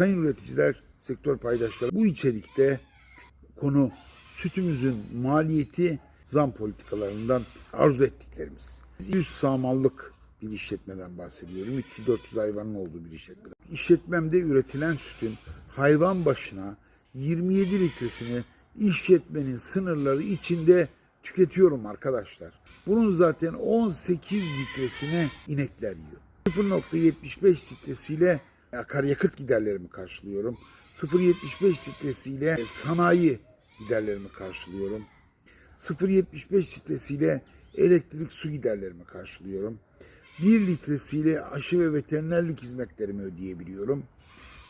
Sayın üreticiler, sektör paydaşları bu içerikte konu sütümüzün maliyeti zam politikalarından arzu ettiklerimiz. 100 sağmallık bir işletmeden bahsediyorum. 300-400 hayvanın olduğu bir işletmeden. İşletmemde üretilen sütün hayvan başına 27 litresini işletmenin sınırları içinde tüketiyorum arkadaşlar. Bunun zaten 18 litresini inekler yiyor. 0.75 litresiyle akaryakıt giderlerimi karşılıyorum. 0.75 litresiyle sanayi giderlerimi karşılıyorum. 0.75 litresiyle elektrik su giderlerimi karşılıyorum. 1 litresiyle aşı ve veterinerlik hizmetlerimi ödeyebiliyorum.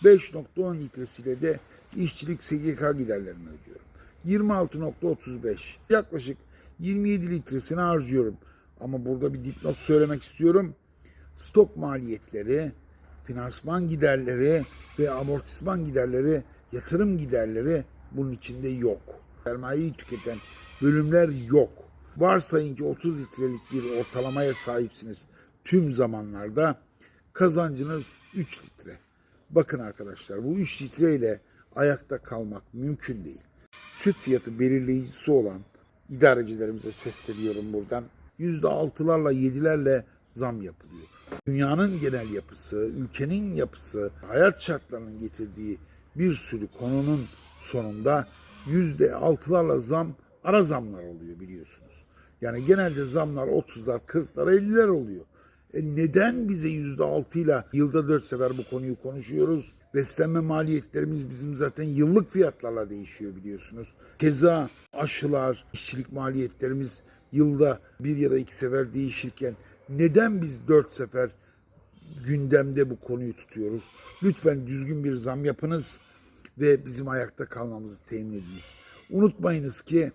5.10 litresiyle de işçilik SGK giderlerimi ödüyorum. 26.35 yaklaşık 27 litresini harcıyorum. Ama burada bir dipnot söylemek istiyorum. Stok maliyetleri, finansman giderleri ve amortisman giderleri, yatırım giderleri bunun içinde yok. Sermayeyi tüketen bölümler yok. Varsayın ki 30 litrelik bir ortalamaya sahipsiniz tüm zamanlarda. Kazancınız 3 litre. Bakın arkadaşlar bu 3 litre ile ayakta kalmak mümkün değil. Süt fiyatı belirleyicisi olan idarecilerimize sesleniyorum buradan. %6'larla 7'lerle zam yapılıyor. Dünyanın genel yapısı, ülkenin yapısı, hayat şartlarının getirdiği bir sürü konunun sonunda %6'larla zam ara zamlar oluyor biliyorsunuz. Yani genelde zamlar 30'lar, 40'lar, 50'ler oluyor. E neden bize %6 ile yılda 4 sefer bu konuyu konuşuyoruz? Beslenme maliyetlerimiz bizim zaten yıllık fiyatlarla değişiyor biliyorsunuz. Keza aşılar, işçilik maliyetlerimiz yılda bir ya da iki sefer değişirken neden biz 4 sefer gündemde bu konuyu tutuyoruz? Lütfen düzgün bir zam yapınız ve bizim ayakta kalmamızı temin ediniz. Unutmayınız ki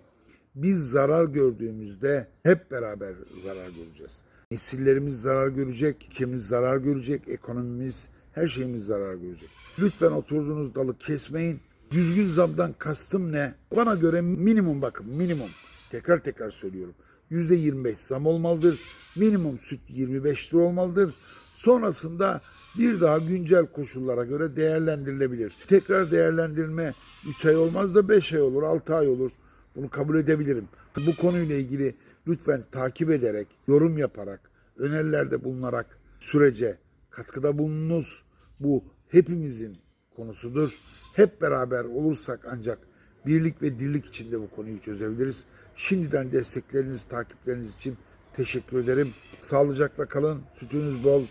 biz zarar gördüğümüzde hep beraber zarar göreceğiz. Nesillerimiz zarar görecek, ülkemiz zarar görecek, ekonomimiz, her şeyimiz zarar görecek. Lütfen oturduğunuz dalı kesmeyin. Düzgün zamdan kastım ne? Bana göre minimum bakın minimum. Tekrar tekrar söylüyorum. %25 zam olmalıdır. Minimum süt 25 lira olmalıdır. Sonrasında bir daha güncel koşullara göre değerlendirilebilir. Tekrar değerlendirme 3 ay olmaz da 5 ay olur, 6 ay olur. Bunu kabul edebilirim. Bu konuyla ilgili lütfen takip ederek, yorum yaparak, önerilerde bulunarak sürece katkıda bulununuz. Bu hepimizin konusudur. Hep beraber olursak ancak birlik ve dirlik içinde bu konuyu çözebiliriz. Şimdiden destekleriniz, takipleriniz için teşekkür ederim. Sağlıcakla kalın, sütünüz bol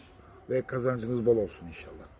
ve kazancınız bol olsun inşallah.